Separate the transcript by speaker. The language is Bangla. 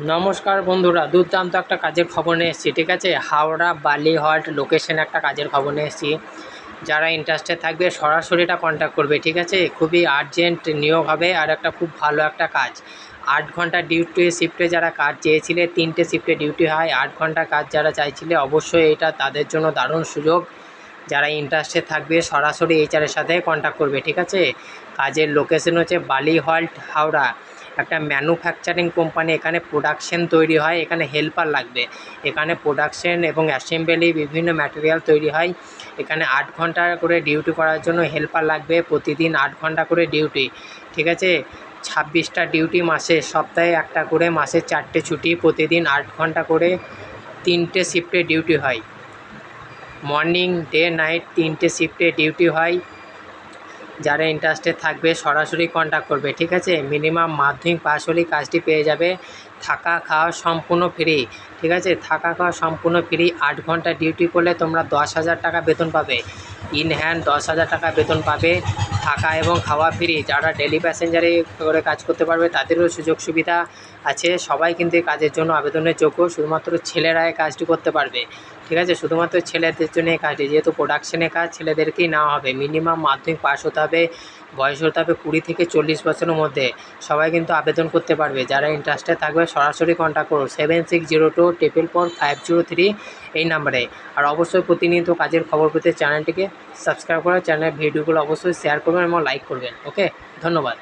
Speaker 1: নমস্কার বন্ধুরা, দুর্দান্ত একটা কাজের খবর নিয়ে এসেছি, ঠিক আছে? হাওড়া বালিহল্ট লোকেশনে একটা কাজের খবর নিয়ে এসেছি। যারা ইন্টারেস্টেড থাকবে, সরাসরি এটা কন্ট্যাক্ট করবে, ঠিক আছে? খুবই আর্জেন্ট নিয়োগ হবে আর একটা খুব ভালো একটা কাজ। আট ঘণ্টা ডিউটি শিফটে যারা কাজ চেয়েছিলে, তিনটে শিফটে ডিউটি হয়। আট ঘণ্টা কাজ যারা চাইছিলে, অবশ্যই এটা তাদের জন্য দারুণ সুযোগ। যারা ইন্টারেস্টেড থাকবে, সরাসরি এইচআরের সাথে কন্ট্যাক্ট করবে, ঠিক আছে? কাজের লোকেশন হচ্ছে বালিহল্ট, হাওড়া। একটা ম্যানুফ্যাকচারিং কোম্পানি এখানে প্রোডাকশন তৈরি হয়, এখানে হেল্পার লাগবে। এখানে প্রোডাকশন এবং অ্যাসেম্বলি বিভিন্ন ম্যাটেরিয়াল তৈরি হয়। এখানে আট ঘণ্টা করে ডিউটি করার জন্য হেল্পার লাগবে, প্রতিদিন আট ঘণ্টা করে ডিউটি ঠিক আছে? ছাব্বিশটা ডিউটি মাসে, সপ্তাহে একটা করে, মাসে চারটে ছুটি, প্রতিদিন আট ঘণ্টা করে তিনটে শিফটে ডিউটি হয়। মর্নিং ডে নাইট তিনটে শিফটে ডিউটি হয়। যারা ইন্টারেস্টেড থাকবে সরাসরি কন্ট্যাক্ট করবে, ঠিক আছে? মিনিমাম মাধ্যমিক পাশ হলেই কাজটি পেয়ে যাবে। থাকা খাওয়া সম্পূর্ণ ফ্রি ঠিক আছে? থাকা খাওয়া সম্পূর্ণ ফ্রি আট ঘণ্টা ডিউটি করলে তোমরা দশ হাজার টাকা বেতন পাবে। ইন হ্যান্ড দশ হাজার টাকা বেতন পাবে। থাকা এবং খাওয়া ফ্রি। যারা ডেলি প্যাসেঞ্জারে করে কাজ করতে পারবে, তাদেরও সুযোগ সুবিধা আছে। সবাই কিন্তু কাজের জন্য আবেদনের যোগ্য। শুধুমাত্র ছেলেরা এই কাজটি করতে পারবে। ঠিক আছে? শুধুমাত্র ছেলেদের জন্য এই কাজটি। যেহেতু প্রোডাকশানে কাজ, ছেলেদেরকেই নেওয়া হবে। মিনিমাম মাধ্যমিক পাস হতে হবে। বয়স হতে হবে কুড়ি থেকে চল্লিশ বছরের মধ্যে। সবাই কিন্তু আবেদন করতে পারবে। যারা ইন্টারেস্টে থাকবে, সরাসরি কন্ট্যাক্ট করো seven six zero two triple four five zero three এই নাম্বারে আর অবশ্যই প্রতিনিয়ত কাজের খবর পেতে চ্যানেলটিকে সাবস্ক্রাইব করে চ্যানেলের ভিডিওগুলো অবশ্যই শেয়ার করবেন এবং লাইক করবেন। ওকে ধন্যবাদ।